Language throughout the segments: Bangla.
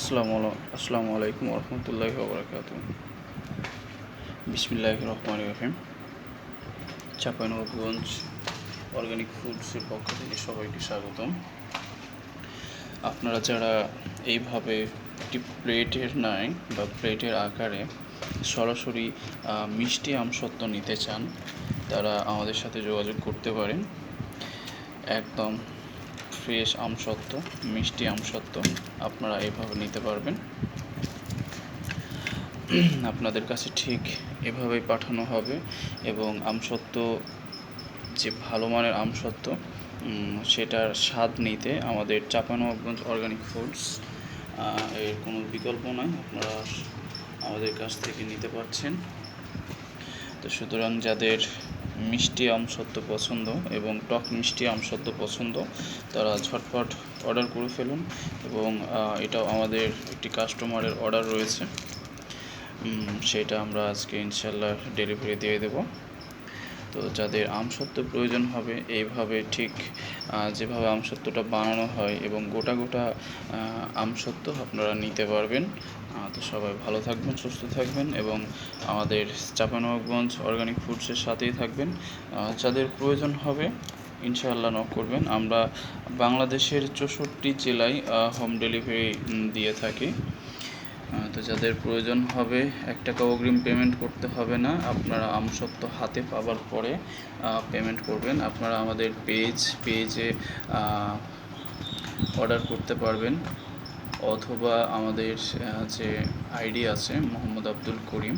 আসসালামু আলা- আসসালামু আলাইকুম রহমতুল্লাহি ওবরাকাত বিসমিল্লাহ রহমান রহিম। চাঁপাইনবাবগঞ্জ অর্গানিক ফুডসের পক্ষ থেকে সবাইকে স্বাগতম। আপনারা যারা এইভাবে একটি প্লেটের নাই বা প্লেটের আকারে সরাসরি মিষ্টি আমসত্ত্ব নিতে চান, তারা আমাদের সাথে যোগাযোগ করতে পারেন। একদম ফ্রেশ আমসত্ত্ব মিষ্টি আমসত্ত্ব আপনারা এভাবে নিতে পারবেন। আপনাদের কাছে ঠিক এভাবেই পাঠানো হবে এবং আমসত্ত্ব যে ভালো মানের আমসত্ত্ব সেটার স্বাদ নিতে আমাদের চাপানবাবগঞ্জ অর্গানিক ফুডস এর কোনো বিকল্প নয় আপনারা আমাদের কাছ থেকে নিতে পারছেন। তো সুতরাং যাদের মিষ্টি আম সত্য পছন্দ এবং টক মিষ্টি আম সত্য পছন্দ। তারা ঝটপট অর্ডার করে ফেলুন এবং এটাও আমাদের একটি কাস্টমারের অর্ডার রয়েছে। সেটা আমরা আজকে ইনশাল্লাহ ডেলিভারি দিয়ে দেব। তো যাদের আমসত্ত্ব প্রয়োজন হবে এইভাবে ঠিক যেভাবে আমসত্ত্বটা বানানো হয় এবং গোটা গোটা আহ, আমসত্ত্ব আপনারা নিতে পারবেন। তো সবাই ভালো থাকবেন সুস্থ থাকবেন এবং আমাদের চাপানবাবগঞ্জ অর্গানিক ফুডসের সাথেই থাকবেন। যাদের প্রয়োজন হবে ইনশাআল্লাহ নক করবেন। আমরা বাংলাদেশের চৌষট্টি জেলায় হোম ডেলিভারি দিয়ে থাকি। তো যাদের প্রয়োজন হবে, এক টাকা অগ্রিম পেমেন্ট করতে হবে না। আপনারা আমসত্ত্ব হাতে পাওয়ার পরে পেমেন্ট করবেন। আপনারা আমাদের পেজ পেজে অর্ডার করতে পারবেন। অথবা আমাদের যে আইডি আছে, মোহাম্মদ আব্দুল করিম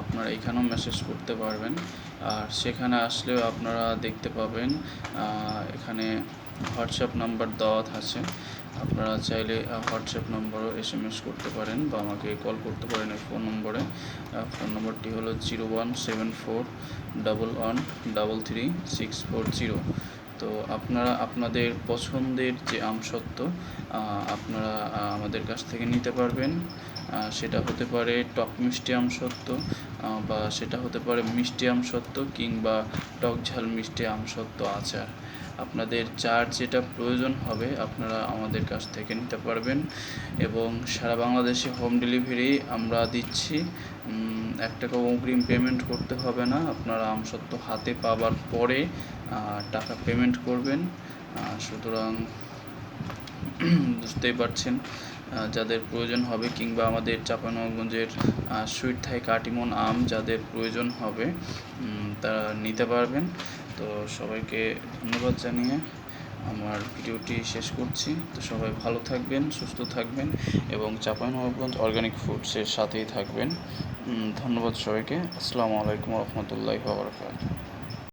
আপনারা এখানেও মেসেজ করতে পারবেন। আর সেখানে আসলেও আপনারা দেখতে পাবেন এখানে হোয়াটসঅ্যাপ নাম্বার দেওয়া আছে। আপনারা চাইলে হোয়াটসঅ্যাপ নম্বরও এস এম এস করতে পারেন বা আমাকে কল করতে পারেন এই ফোন নম্বরে। ফোন নম্বরটি হলো zero one seven four double one double three six four zero. তো আপনারা আপনাদের পছন্দের যে আমসত্ত্ব আহ, আপনারা আমাদের কাছ থেকে নিতে পারবেন। সেটা হতে পারে টক মিষ্টি আমসত্ত্ব আহ, বা সেটা হতে পারে মিষ্টি আমসত্ত্ব কিংবা টক ঝাল মিষ্টি আমসত্ত্ব আচার। আপনাদের যার যেটা প্রয়োজন হবে, আপনারা আমাদের কাছ থেকে নিতে পারবেন। এবং সারা বাংলাদেশে হোম ডেলিভারি আমরা দিচ্ছি। এক টাকা অগ্রিম পেমেন্ট করতে হবে না। আপনারা আমসত্ত্ব হাতে পাবার পরে টাকা পেমেন্ট করবেন। সুতরাং বুঝতেই পারছেন যাদের প্রয়োজন হবে কিংবা আমাদের চাঁপানগঞ্জের সুইট থাই কাটিমন আম যাদের প্রয়োজন হবে তারা নিতে পারবেন। তো সবাইকে ধন্যবাদ জানিয়ে আমার ভিডিওটি শেষ করছি। তো সবাই ভালো থাকবেন, সুস্থ থাকবেন এবং চাঁপাইনবাবগঞ্জ অর্গানিক ফুডসের সাথেই থাকবেন। ধন্যবাদ সবাইকে। আসসালামু আলাইকুম রহমতুল্লাহ বারকাত